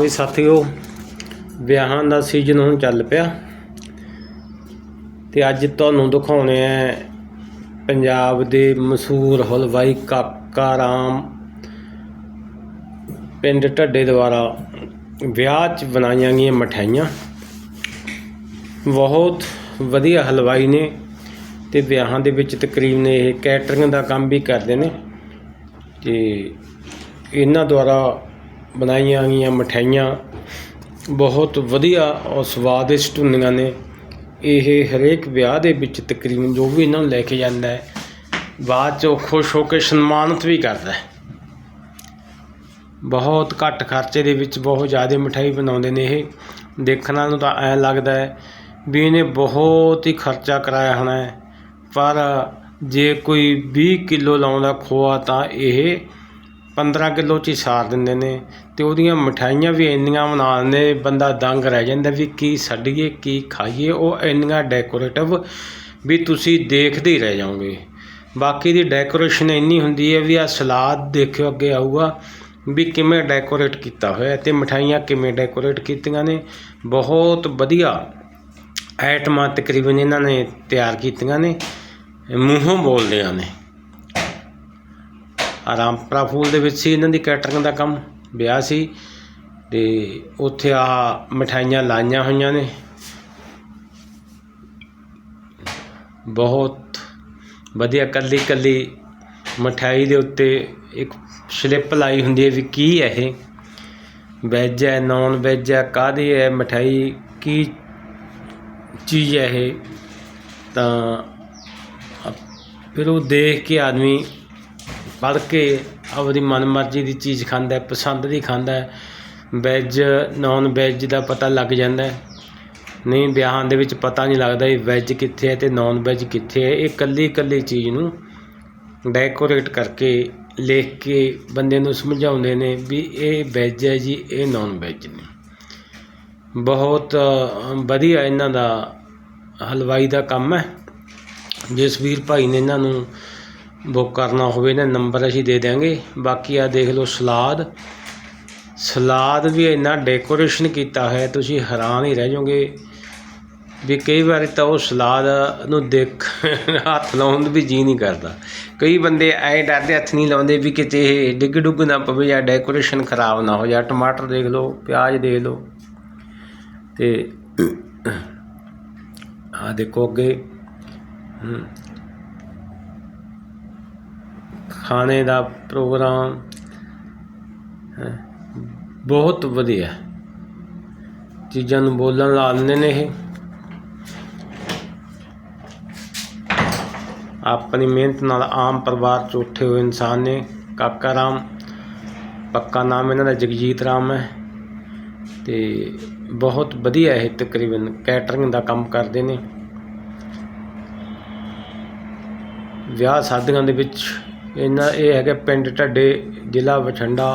ਵੀ ਸਾਥੀਓ, ਵਿਆਹਾਂ ਦਾ ਸੀਜ਼ਨ ਹੁਣ ਚੱਲ ਪਿਆ। ਤੇ ਅੱਜ ਤੁਹਾਨੂੰ ਦਿਖਾਉਣੇ ਆ ਪੰਜਾਬ ਦੇ ਮਸ਼ਹੂਰ ਹਲਵਾਈ ਕਾਕਾ ਰਾਮ ਪਿੰਡ ਢੱਡੇ ਦੁਆਰਾ। ਵਿਆਹ 'ਚ ਬਣਾਈਆਂ ਗਈਆਂ ਮਠਿਆਈਆਂ। ਬਹੁਤ ਵਧੀਆ ਹਲਵਾਈ ਨੇ ਤੇ ਵਿਆਹਾਂ ਦੇ ਵਿੱਚ ਤਕਰੀਬਨ ਇਹ ਕੈਟਰਿੰਗ ਦਾ ਕੰਮ ਵੀ ਕਰਦੇ ਨੇ। ਤੇ ਇਹਨਾਂ ਦੁਆਰਾ ਬਣਾਈਆਂ ਗਈਆਂ ਮਠਿਆਈਆਂ। ਬਹੁਤ ਵਧੀਆ ਔਰ ਸਵਾਦਿਸ਼ਟ ਹੁੰਦੀਆਂ ਨੇ। ਇਹ ਹਰੇਕ ਵਿਆਹ ਦੇ ਵਿੱਚ ਤਕਰੀਬਨ ਜੋ ਵੀ ਇਹਨਾਂ ਨੂੰ ਲੈ ਕੇ ਜਾਂਦਾ ਹੈ, ਬਾਅਦ 'ਚ ਉਹ ਖੁਸ਼ ਹੋ ਕੇ ਸਨਮਾਨਿਤ ਵੀ ਕਰਦਾ ਹੈ। ਬਹੁਤ ਘੱਟ ਖਰਚੇ ਦੇ ਵਿੱਚ ਬਹੁਤ ਜ਼ਿਆਦਾ ਮਠਿਆਈ ਬਣਾਉਂਦੇ ਨੇ ਇਹ। ਦੇਖਣ ਨੂੰ ਤਾਂ ਐਂ ਲੱਗਦਾ ਹੈ ਵੀ ਇਹਨੇ ਬਹੁਤ ਹੀ ਖਰਚਾ ਕਰਾਇਆ ਹੋਣਾ ਹੈ। ਪਰ ਜੇ ਕੋਈ 20 ਕਿਲੋ ਲਾਉਂਦਾ ਖੋਆ ਤਾਂ ਇਹ 15 ਕਿਲੋ ਚ ਹੀ ਸਾਰ ਦਿੰਦੇ ਨੇ ਅਤੇ ਉਹਦੀਆਂ ਮਿਠਾਈਆਂ ਵੀ ਇੰਨੀਆਂ ਬਣਾ ਦਿੰਦੇ ਬੰਦਾ ਦੰਗ ਰਹਿ ਜਾਂਦਾ ਵੀ ਕੀ ਛੱਡੀਏ, ਕੀ ਖਾਈਏ, ਉਹ ਇੰਨੀਆਂ ਡੈਕੋਰੇਟਿਵ ਵੀ ਤੁਸੀਂ ਦੇਖਦੇ ਹੀ ਰਹਿ ਜਾਓਗੇ। ਬਾਕੀ ਦੀ ਡੈਕੋਰੇਸ਼ਨ ਇੰਨੀ ਹੁੰਦੀ ਹੈ ਵੀ ਆਹ ਸਲਾਦ ਦੇਖਿਓ ਅੱਗੇ ਆਊਗਾ ਵੀ ਕਿਵੇਂ ਡੈਕੋਰੇਟ ਕੀਤਾ ਹੋਇਆ ਅਤੇ ਮਿਠਾਈਆਂ ਕਿਵੇਂ ਡੈਕੋਰੇਟ ਕੀਤੀਆਂ ਨੇ। ਬਹੁਤ ਵਧੀਆ ਆਈਟਮਾਂ ਤਕਰੀਬਨ ਇਹਨਾਂ ਨੇ ਤਿਆਰ ਕੀਤੀਆਂ ਨੇ, ਮੂੰਹੋਂ ਬੋਲਦਿਆਂ ਨੇ। ਰਾਮਪਰਾ ਫੂਲ ਦੇ ਵਿੱਚ ਸੀ, ਇਹਨਾਂ ਦੀ ਕੈਟਰਿੰਗ ਦਾ ਕੰਮ, ਵਿਆਹ ਸੀ ਤੇ ਉੱਥੇ ਆ ਮਠਾਈਆਂ ਲਾਈਆਂ ਹੋਈਆਂ ਨੇ। ਬਹੁਤ ਵਧੀਆ ਕੱਲੀ ਕੱਲੀ ਮਠਾਈ ਦੇ ਉੱਤੇ ਇੱਕ ਸਲਿੱਪ ਲਾਈ ਹੁੰਦੀ ਹੈ ਵੀ ਕੀ ਹੈ ਇਹ? ਵੈਜ ਹੈ ਨਾਨ ਵੈਜ ਹੈ, ਕਾਹਦੀ ਹੈ ਮਠਾਈ? ਕੀ ਚੀਜ਼ ਹੈ ਇਹ? ਤਾਂ ਫਿਰ ਉਹ ਦੇਖ ਕੇ ਆਦਮੀ ਪੜ੍ਹ ਕੇ ਆਪਣੀ ਮਨਮਰਜ਼ੀ ਦੀ ਚੀਜ਼ ਖਾਂਦਾ ਪਸੰਦ ਦੀ ਖਾਂਦਾ ਵੈੱਜ ਨੋਨ ਵੈੱਜ ਦਾ ਪਤਾ ਲੱਗ ਜਾਂਦਾ ਨਹੀਂ, ਵਿਆਹਾਂ ਦੇ ਵਿੱਚ ਪਤਾ ਨਹੀਂ ਲੱਗਦਾ ਇਹ ਵੈਜ ਕਿੱਥੇ ਹੈ ਅਤੇ ਨੋਨ ਵੈੱਜ ਕਿੱਥੇ ਹੈ। ਇਹ ਇਕੱਲੀ ਇਕੱਲੀ ਚੀਜ਼ ਨੂੰ ਡੈਕੋਰੇਟ ਕਰਕੇ ਲਿਖ ਕੇ ਬੰਦੇ ਨੂੰ ਸਮਝਾਉਂਦੇ ਨੇ ਵੀ ਇਹ ਵੈੱਜ ਹੈ ਜੀ, ਇਹ ਨੋਨ ਵੈੱਜ ਨੇ। ਬਹੁਤ ਵਧੀਆ ਇਹਨਾਂ ਦਾ ਹਲਵਾਈ ਦਾ ਕੰਮ ਹੈ। ਜਸਵੀਰ ਭਾਈ ਨੇ ਇਹਨਾਂ ਨੂੰ ਬੁੱਕ ਕਰਨਾ ਹੋਵੇ ਇਹਨਾਂ ਨੰਬਰ ਅਸੀਂ ਦੇ ਦਿਆਂਗੇ। ਬਾਕੀ ਆ ਦੇਖ ਲਓ ਸਲਾਦ। ਸਲਾਦ ਵੀ ਇੰਨਾ ਡੈਕੋਰੇਸ਼ਨ ਕੀਤਾ ਹੋਇਆ ਤੁਸੀਂ ਹੈਰਾਨ ਹੀ ਰਹਿ ਜਾਓਗੇ ਵੀ ਕਈ ਵਾਰੀ ਤਾਂ ਉਹ ਸਲਾਦ ਨੂੰ ਦੇਖ ਹੱਥ ਲਾਉਣ ਨੂੰ ਵੀ ਜੀ ਨਹੀਂ ਕਰਦਾ। ਕਈ ਬੰਦੇ ਐ ਡਰਦੇ ਹੱਥ ਨਹੀਂ ਲਾਉਂਦੇ ਵੀ ਕਿਤੇ ਇਹ ਡਿੱਗ ਡੁੱਗ ਨਾ ਪਵੇ ਜਾਂ ਡੈਕੋਰੇਸ਼ਨ ਖਰਾਬ ਨਾ ਹੋ ਜਾਂ ਟਮਾਟਰ ਦੇਖ ਲਓ, ਪਿਆਜ਼ ਦੇਖ ਲਓ ਤੇ ਆ ਦੇਖੋ ਅੱਗੇ। ਖਾਣੇ ਦਾ ਪ੍ਰੋਗਰਾਮ ਬਹੁਤ ਵਧੀਆ। ਚੀਜ਼ਾਂ ਨੂੰ ਬੋਲਣ ਲਾ ਦਿੰਦੇ ਨੇ ਇਹ। ਆਪਣੀ ਮਿਹਨਤ ਨਾਲ ਆਮ ਪਰਿਵਾਰ ਚ ਉੱਠੇ ਹੋਏ ਇਨਸਾਨ ਨੇ ਕਾਕਾ ਰਾਮ, ਪੱਕਾ ਨਾਮ ਇਹਨਾਂ ਦਾ ਜਗਜੀਤ ਰਾਮ ਹੈ। ਤੇ ਬਹੁਤ ਵਧੀਆ ਇਹ ਤਕਰੀਬਨ ਕੈਟਰਿੰਗ ਦਾ ਕੰਮ ਕਰਦੇ ਨੇ। ਵਿਆਹ ਸ਼ਾਦੀਆਂ ਦੇ ਵਿੱਚ ਇਹਨਾਂ ਇਹ ਹੈਗੇ ਪਿੰਡ ਢੱਡੇ ਜ਼ਿਲ੍ਹਾ ਬਠਿੰਡਾ।